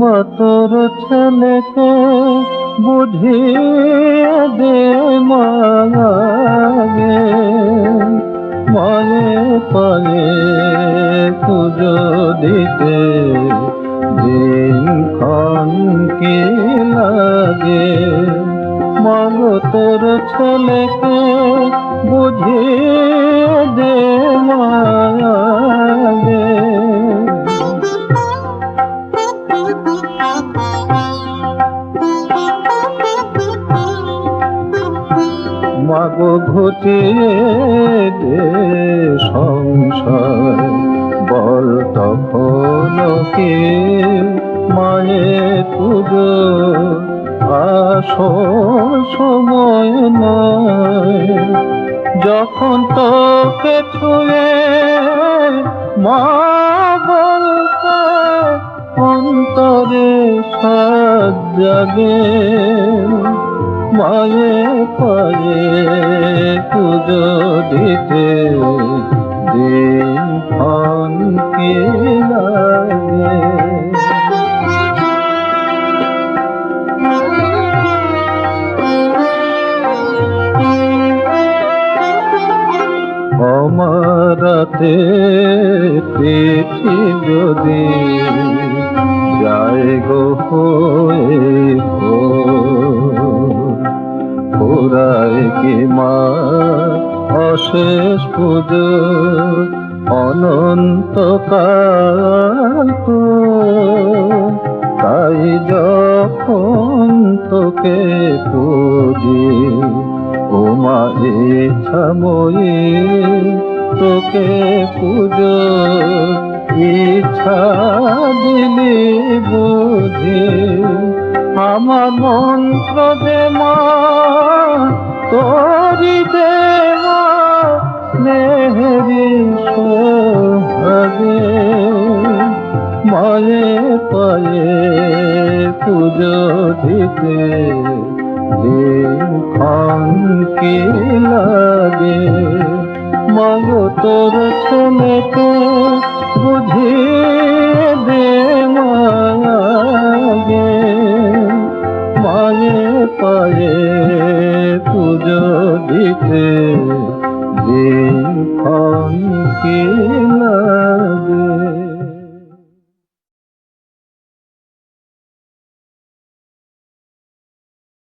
মা তোর ছেলেকে বুঝিয়ে দে মাগে মায়ে পায়ে পুজো দিতে, দিনক্ষণ কি লাগে? মাগো তোর ছেলেকে মাগো ঘটিয়ে দে সংসার। বল তখন কে মায়ের পুজো? আসল সময় নয়। যখন তোকে ছুঁয়ে মা বলতে অন্তরে সাজ জাগে। মায়ে পায়ে পুজো দিতে দিন অমরাতে পেছি যদি যায় গো হয়ে পুরায় কি মা, অশেষ পুজো অনন্তকাল তো। তাই যখন তোকে পুজি ওমা ইচ্ছাময়ী তোকে পুজো, ইচ্ছা দিলি বুঝি। আমার মন্ত্র দে মা মায়ে পায়ে পুজো দিতে। খনকে লাগে? মাগ তোর ছমেতে বুঝিয়ে দে মাগে মায়ে পায়ে পুজো দিতে। যে খনকে লাগে?